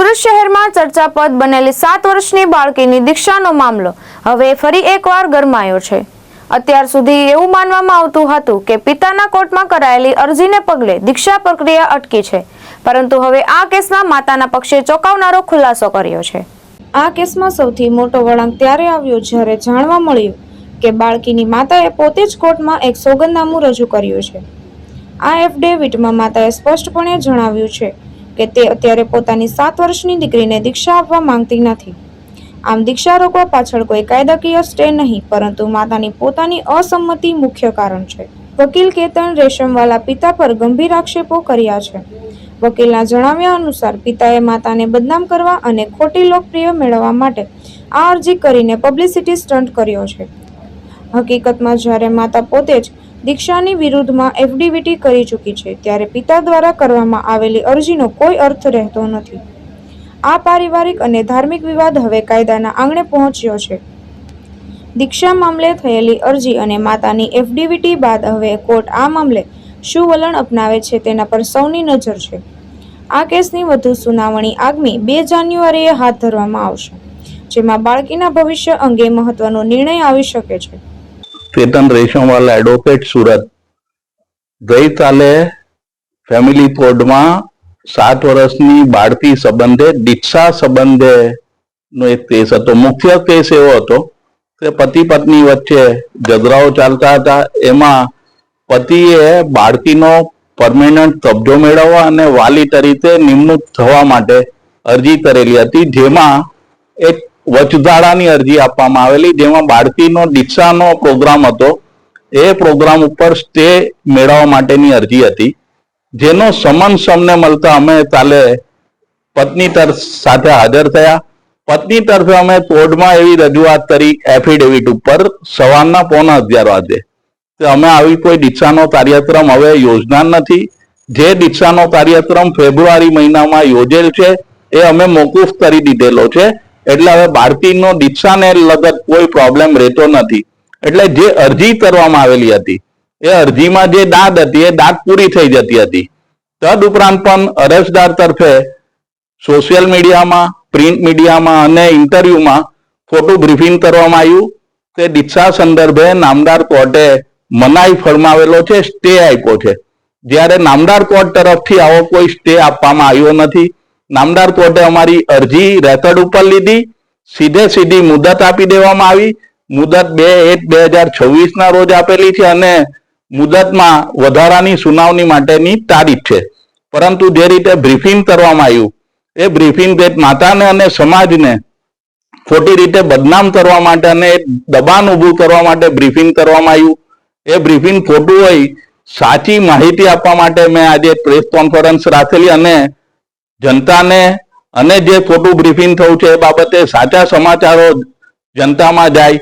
સુરત શહેરમાં ચર્ચાપદ બનેલી સાત વર્ષની બાળકીની દીક્ષાનો મામલો હવે ફરી એકવાર ગરમાયો છે. અત્યાર સુધી એવું માનવામાં આવતું હતું કે પિતાના કોર્ટમાં કરાયેલી અરજીને પગલે દીક્ષા પ્રક્રિયા અટકી છે, પરંતુ હવે આ કેસમાં માતાના પક્ષે ચોંકાવનારો ખુલાસો કર્યો છે. આ કેસમાં સૌથી મોટો વળાંક ત્યારે આવ્યો જ્યારે જાણવા મળ્યું કે બાળકીની માતાએ પોતે જ કોર્ટમાં એક સોગંદનામું રજૂ કર્યું છે. આ એફિડેવિટમાં માતાએ સ્પષ્ટપણે જણાવ્યું છે કે તે અત્યારે પોતાની સાત વર્ષની દીકરીને દીક્ષા આપવા માંગતી નથી. આમ દીક્ષા રોકવા પાછળ કોઈ કાયદાકીય સ્ટે નહીં, પરંતુ માતાની પોતાની અસંમતિ મુખ્ય કારણ છે. વકીલ કેતન રેશમવાલા પિતા પર ગંભીર આક્ષેપો કર્યા છે. વકીલના જણાવ્યા અનુસાર પિતાએ માતાને બદનામ કરવા અને ખોટી લોકપ્રિય મેળવવા માટે આ અરજી કરીને પબ્લિસિટી સ્ટન્ટ કર્યો છે. હકીકતમાં જ્યારે માતા પોતે જ દીક્ષાની વિરુદ્ધમાં એફડીવીટી કરી ચૂકી છે, ત્યારે પિતા દ્વારા કરવામાં આવેલી અરજીનો કોઈ અર્થ રહેતો નથી. આ પારિવારિક અને ધાર્મિક વિવાદ હવે કાયદાના આંગણે પહોંચ્યો છે. દીક્ષા મામલે થયેલી અરજી અને માતાની એફડીવીટી બાદ હવે કોર્ટ આ મામલે શું વલણ અપનાવે છે તેના પર સૌની નજર છે. આ કેસની વધુ સુનાવણી આગામી બે જાન્યુઆરીએ હાથ ધરવામાં આવશે, જેમાં બાળકીના ભવિષ્ય અંગે મહત્વનો નિર્ણય આવી શકે છે. કેતન રેશમવાલા એડવોકેટ સુરત. ગઈકાલે ફેમિલી કોર્ટમાં સાત વર્ષની બાળકી સંબંધે, દીક્ષા સંબંધે નો એક કેસ હતો. મુખ્ય કેસ એવો હતો કે પતિ પત્ની વચ્ચે ઝઘડાઓ ચાલતા હતા. એમાં પતિએ બાળકીનો પરમેનન્ટ કબજો મેળવવા અને વાલી તરીકે નિમણૂક થવા માટે અરજી કરેલી હતી, જેમાં એક વચગાળાની અરજી આપવામાં આવેલી, જેમાં બાળકીનો દીક્ષાનો પ્રોગ્રામ હતો. એ પ્રોગ્રામ ઉપર સ્ટે મેળવવા માટેની અરજી હતી. જેનો સમન સમને મળતા અમે કાલે પત્ની તરફ સાથે હાજર થયા. પત્ની તરફે અમે કોર્ટમાં એવી રજૂઆત કરી એફિડેવિટ ઉપર. સવારના પોણા અગિયાર વાગે. કે અમે આવી કોઈ દીક્ષાનો કાર્યક્રમ હવે યોજના નથી. જે દીક્ષાનો કાર્યક્રમ ફેબ્રુઆરી મહિનામાં યોજેલ છે, એ અમે મોકૂફ કરી દીધેલો છે. એટલે હવે બાળકીનો દીક્ષાને લગત કોઈ પ્રોબ્લેમ રહેતો નથી. એટલે જે અરજી કરવામાં આવેલી હતી, એ અરજીમાં જે દાદ હતી, એ દાદ પૂરી થઈ જતી હતી. તદ ઉપરાંત પણ અરજદાર તરફે સોશિયલ મીડિયામાં પ્રિન્ટ મીડિયામાં અને ઇન્ટરવ્યુમાં ખોટું બ્રીફિંગ કરવામાં આવ્યું. તે દીક્ષા સંદર્ભે નામદાર કોર્ટે મનાઈ ફરમાવેલો છે સ્ટે આપ્યો છે જ્યારે નામદાર કોર્ટ તરફથી આવો કોઈ સ્ટે આપવામાં આવ્યો નથી નામદાર કોર્ટે અમારી અરજી રેકર્ડ ઉપર લીધી. સીધે સીધી મુદત આપી દેવામાં આવી. મુદત બે એક બે હજાર છવ્વીસના રોજ આપેલી છે અને મુદતમાં વધારાની સુનાવણી માટેની તારીખ છે. પરંતુ જે રીતે બ્રીફિંગ કરવામાં આવ્યું, એ બ્રીફિંગ તે માતાને અને સમાજને ખોટી રીતે બદનામ કરવા માટે અને દબાણ ઊભું કરવા માટે બ્રીફિંગ કરવામાં આવ્યું. એ બ્રીફિંગ ખોટું હોય, સાચી માહિતી આપવા માટે મેં આજે પ્રેસ કોન્ફરન્સ રાખેલી અને જનતાને અને જે ખોટું બ્રીફિંગ થયું છે એ બાબતે સાચા સમાચારો જનતામાં જાય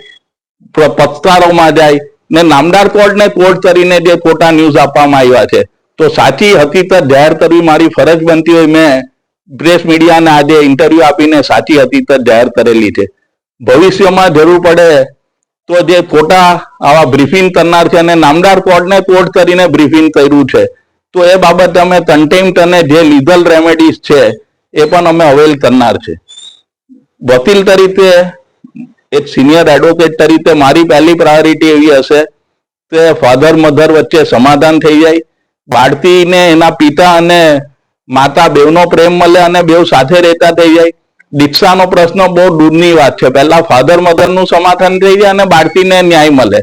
પત્રકારોમાં જાય ને નામદાર કોર્ટને કોર્ટ કરીને જે ખોટા ન્યૂઝ આપવામાં આવ્યા છે. તો સાચી હકીકત જાહેર કરવી મારી ફરજ બનતી હોય મેં પ્રેસ મીડિયાને આજે ઇન્ટરવ્યુ આપીને સાચી હકીકત જાહેર કરેલી છે. ભવિષ્યમાં જરૂર પડે તો જે ખોટા આવા બ્રીફિંગ કરનાર છે અને નામદાર કોર્ટને કોર્ટ કરીને બ્રીફિંગ કર્યું છે તો એ બાબતે અમે કન્ટેમ્પ્ટ અને જે લીગલ રેમેડીઝ છે, એ પણ અમે અવેલ કરનાર છે. વકીલ તરીકે, એક સિનિયર એડવોકેટ તરીકે મારી પહેલી પ્રાયોરિટી એવી હશે કે ફાધર મધર વચ્ચે સમાધાન થઈ જાય. બાળકીને એના પિતા અને માતા બેવનો પ્રેમ મળે અને બેવ સાથે રહેતા થઈ જાય. દીક્ષાનો પ્રશ્ન બહુ દૂરની વાત છે. પહેલા ફાધર મધરનું સમાધાન થઈ જાય અને બાળકીને ન્યાય મળે.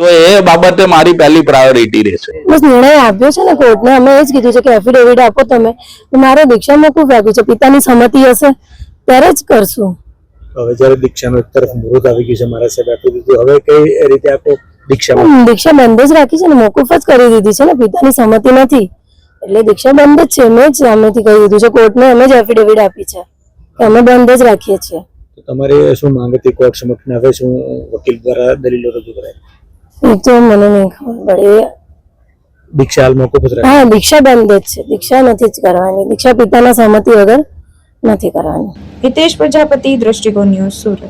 તો એ બાબતે મારી પહેલી પ્રાયોરિટી રહેશે. બસ નિર્ણય આપ્યો છે ને કોર્ટને અમે એ જ કીધું છે કે એફિડેવિટ આપો તમે. મારે દીક્ષા મોકૂફ રાખ્યું છે? પિતાની સંમતિ હશે ત્યારે જ કરશું. હવે જ્યારે દીક્ષાનો એક તરફ મુહૂર્ત આવી ગયું છે મારા સાહેબ આપી દીધું. હવે કઈ રીતે આપો દીક્ષા દીક્ષા બંધ જ રાખી છે ને મોકૂફ જ કરી દીધી છે ને પિતાની સંમતિ નથી. એટલે દીક્ષા બંધ જ છે મેં જ અમેથી કહી દીધું છે કોર્ટને અમે જ એફિડેવિટ આપી છે અમે બંધ જ રાખીએ છીએ. તો તમારે શું માંગ હતી કોર્ટ સમક્ષ? ને હવે શું વકીલ દ્વારા દલીલો રજૂ કરાય એ તો મને નહીં ખબર પડે દીક્ષા હાલ મોકૂફ જ હા દીક્ષા બંધ જ છે. દીક્ષા નથી જ કરવાની. દીક્ષા પિતાના સહમતિ વગર નથી કરવાની. હિતેશ પ્રજાપતિ દ્રષ્ટિકોણ ન્યૂઝ સુરત.